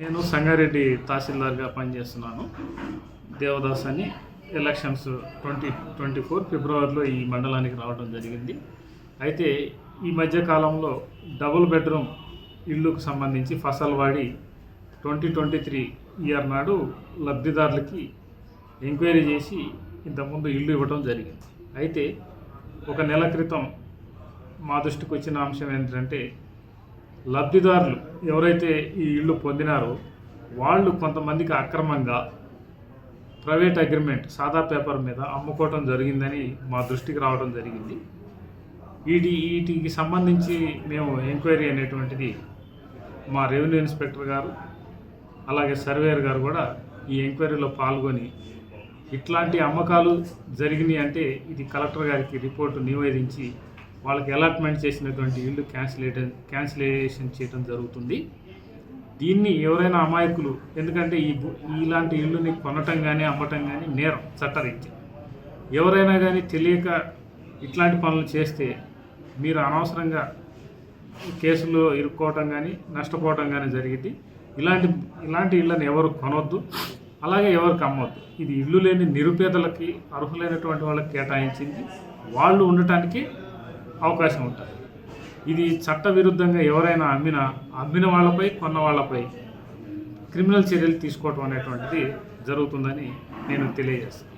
నేను సంగారెడ్డి తహసీల్దార్గా పనిచేస్తున్నాను. దేవదాస్ అని ఎలక్షన్స్ ట్వంటీ ట్వంటీ ఫోర్ ఫిబ్రవరిలో ఈ మండలానికి రావడం జరిగింది. అయితే ఈ మధ్య కాలంలో డబుల్ బెడ్రూమ్ ఇళ్ళకు సంబంధించి Fasalwadi twenty twenty three year నాడు లబ్ధిదారులకి ఎంక్వైరీ చేసి ఇంతకుముందు ఇల్లు ఇవ్వడం జరిగింది. అయితే ఒక నెల క్రితం మా దృష్టికి వచ్చిన అంశం ఏంటంటే లబ్ధిదారులు ఎవరైతే ఈ ఇల్లు పొందినారో వాళ్ళు కొంతమందికి అక్రమంగా ప్రైవేట్ అగ్రిమెంట్ సాదా పేపర్ మీద అమ్ముకోవటం జరిగిందని మా దృష్టికి రావడం జరిగింది. వీటి వీటికి సంబంధించి మేము ఎంక్వైరీ అనేటువంటిది మా రెవెన్యూ ఇన్స్పెక్టర్ గారు అలాగే సర్వేయర్ గారు కూడా ఈ ఎంక్వైరీలో పాల్గొని ఇట్లాంటి అమ్మకాలు జరిగినాయి అంటే ఇది కలెక్టర్ గారికి రిపోర్టు నివేదించి వాళ్ళకి అలాట్మెంట్ చేసినటువంటి ఇల్లు క్యాన్సిలేషన్ క్యాన్సిలేషన్ చేయడం జరుగుతుంది. దీన్ని ఎవరైనా అమాయకులు ఎందుకంటే ఈ భూ- ఇలాంటి ఇల్లుని కొనటం కానీ అమ్మటం కానీ నేరం చట్టరీత్యా. ఎవరైనా కానీ తెలియక ఇట్లాంటి పనులు చేస్తే మీరు అనవసరంగా కేసులో ఇరుక్కోవటం కానీ నష్టపోవటం కానీ జరిగింది ఇలాంటి ఇలాంటి ఇళ్ళని ఎవరు కొనవద్దు అలాగే ఎవరికి అమ్మవద్దు ఇది ఇల్లు లేని నిరుపేదలకి అర్హులైనటువంటి వాళ్ళకి కేటాయించింది. వాళ్ళు ఉండటానికి అవకాశం ఉంటుంది ఇది చట్ట విరుద్ధంగా ఎవరైనా అమ్మినా అమ్మిన వాళ్ళపై కొన్న వాళ్ళపై క్రిమినల్ చర్యలు తీసుకోవటం అనేటువంటిది జరుగుతుందని నేను తెలియజేస్తాను.